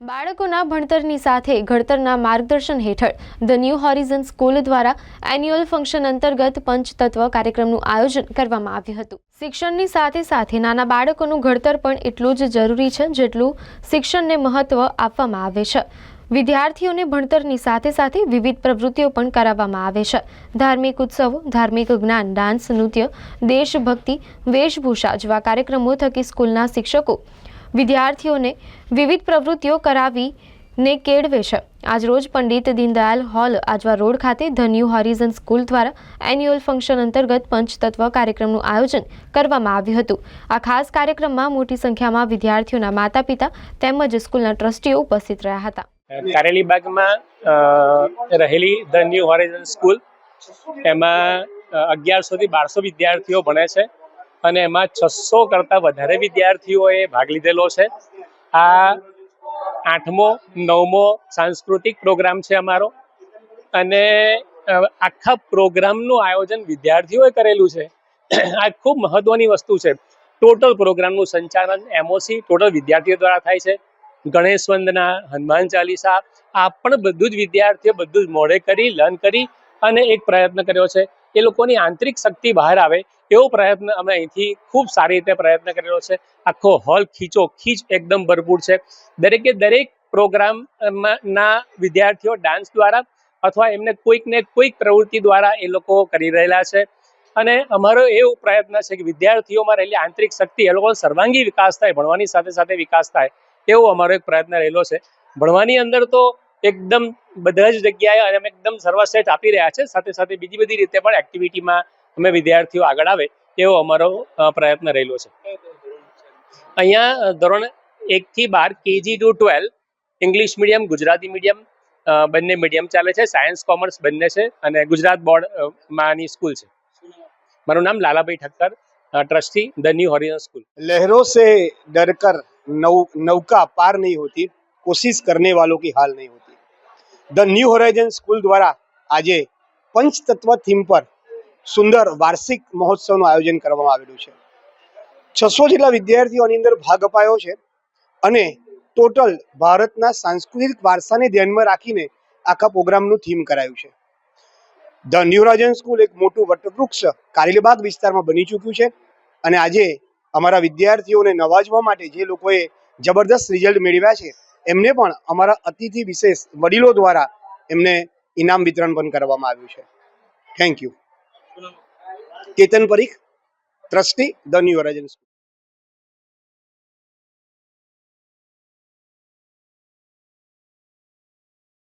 બાળકોના ભણતરની સાથે ઘડતરના માર્ગદર્શન હેઠળ ધ ન્યૂ હોરિઝન સ્કૂલ દ્વારા એન્યુઅલ ફંક્શન અંતર્ગત પંચતત્વ કાર્યક્રમનું આયોજન કરવામાં આવ્યું હતું. શિક્ષણની સાથે સાથે નાના બાળકોનું ઘડતર પણ એટલું જ જરૂરી છે જેટલું શિક્ષણને મહત્ત્વ આપવામાં આવે છે. વિદ્યાર્થીઓને ભણતરની સાથે સાથે વિવિધ પ્રવૃત્તિઓ પણ કરાવવામાં આવે છે. ધાર્મિક ઉત્સવો, ધાર્મિક જ્ઞાન, ડાન્સ, નૃત્ય, દેશભક્તિ, વેશભૂષા જેવા કાર્યક્રમો થકી સ્કૂલના શિક્ષકો વિદ્યાર્થીઓને વિવિધ પ્રવૃત્તિઓ કરાવીને કેળવે છે. આજરોજ પંડિત દીનદયાલ હોલ આજવા રોડ ખાતે ધ ન્યૂ હોરિઝન સ્કૂલ દ્વારા એન્યુઅલ ફંક્શન અંતર્ગત પંચતત્વ કાર્યક્રમનું આયોજન કરવામાં આવ્યું હતું. આ ખાસ કાર્યક્રમમાં મોટી સંખ્યામાં વિદ્યાર્થીઓના માતા પિતા તેમજ સ્કૂલના ટ્રસ્ટીઓ ઉપસ્થિત રહ્યા હતા. કારેલીબાગમાં રહેલી ધ ન્યૂ હોરિઝન સ્કૂલ. એમાં અગિયારસોથી બારસો વિદ્યાર્થીઓ ભણે છે. અને એમાં છસો કરતાં વધારે વિદ્યાર્થીઓએ ભાગ લીધેલો છે. આ આઠમો, નવમો સાંસ્કૃતિક પ્રોગ્રામ છે અમારો. અને આખા પ્રોગ્રામનું આયોજન વિદ્યાર્થીઓએ કરેલું છે. આ ખૂબ મહત્વની વસ્તુ છે. ટોટલ પ્રોગ્રામનું સંચાલન એમઓસી ટોટલ વિદ્યાર્થીઓ દ્વારા થાય છે. ગણેશ વંદના, હનુમાન ચાલીસા, આ પણ બધું જ વિદ્યાર્થીઓ બધું જ મોડે કરી, લર્ન કરી અને એક પ્રયત્ન કર્યો છે. એ લોકોની આંતરિક શક્તિ બહાર આવે. એવો પ્રયત્ન અમે અહીંથી ખૂબ સારી રીતે પ્રયત્ન કરેલો છે. આખો હોલ ખીચો ખીચ એકદમ ભરપૂર છે. દરેકે દરેક પ્રોગ્રામ ના વિદ્યાર્થીઓ ડાન્સ દ્વારા અથવા એમને કોઈક ને કોઈક પ્રવૃત્તિ દ્વારા એ લોકો કરી રહેલા છે. અને અમારો એવો પ્રયત્ન છે કે વિદ્યાર્થીઓમાં રહેલી આંતરિક શક્તિ એ લોકોનો સર્વાંગી વિકાસ થાય, ભણવાની સાથે સાથે વિકાસ થાય, એવો અમારો એક પ્રયત્ન રહેલો છે. ભણવાની અંદર તો એકદમ બધા જ જગ્યાએ અને અમે એકદમ સર્વશ્રેષ્ઠ આપી રહ્યા છે. સાથે સાથે બીજી બધી રીતે પણ એક્ટિવિટીમાં અમે વિદ્યાર્થીઓ આગળ આવે એવો અમારો પ્રયત્ન રહેલો છે. અહીંયા ધોરણ એકથી બાર KG to twelve English medium, Gujarati medium બંને મીડિયમ ચાલે છે. સાયન્સ, કોમર્સ બંને છે અને ગુજરાત બોર્ડ માની સ્કૂલ છે. મારું નામ Lalabhai Thakkar trustee, the new horizon school. લહેરો સે ડરકર નૌ નૌકા પાર નહીં હોતી, કોશિશ કરને વાલો કી હાલ નહીં હોતી. ધ ન્યૂ હોરાઇઝન સ્કૂલ દ્વારા આજે પંચતત્વ થીમ પર સુંદર વાર્ષિક મહોત્સવનું આયોજન કરવામાં આવેલું છે. છસો જેટલા વિદ્યાર્થીઓની અંદર ભાગ અપાયો છે અને ટોટલ ભારતના સાંસ્કૃતિક વારસાને ધ્યાનમાં રાખીને આખા પ્રોગ્રામનું થીમ કરાયું છે. ધ ન્યુરાજન સ્કૂલ એક મોટું વટવૃક્ષ કારેલીબાગ વિસ્તારમાં બની ચૂક્યું છે અને આજે અમારા વિદ્યાર્થીઓને નવાજવા માટે જે લોકોએ જબરદસ્ત રિઝલ્ટ મેળવ્યા છે, એમને પણ અમારા અતિથિ વિશેષ વડીલો દ્વારા એમને ઇનામ વિતરણ પણ કરવામાં આવ્યું છે. Thank you Ketan Parikh trustee the new horizon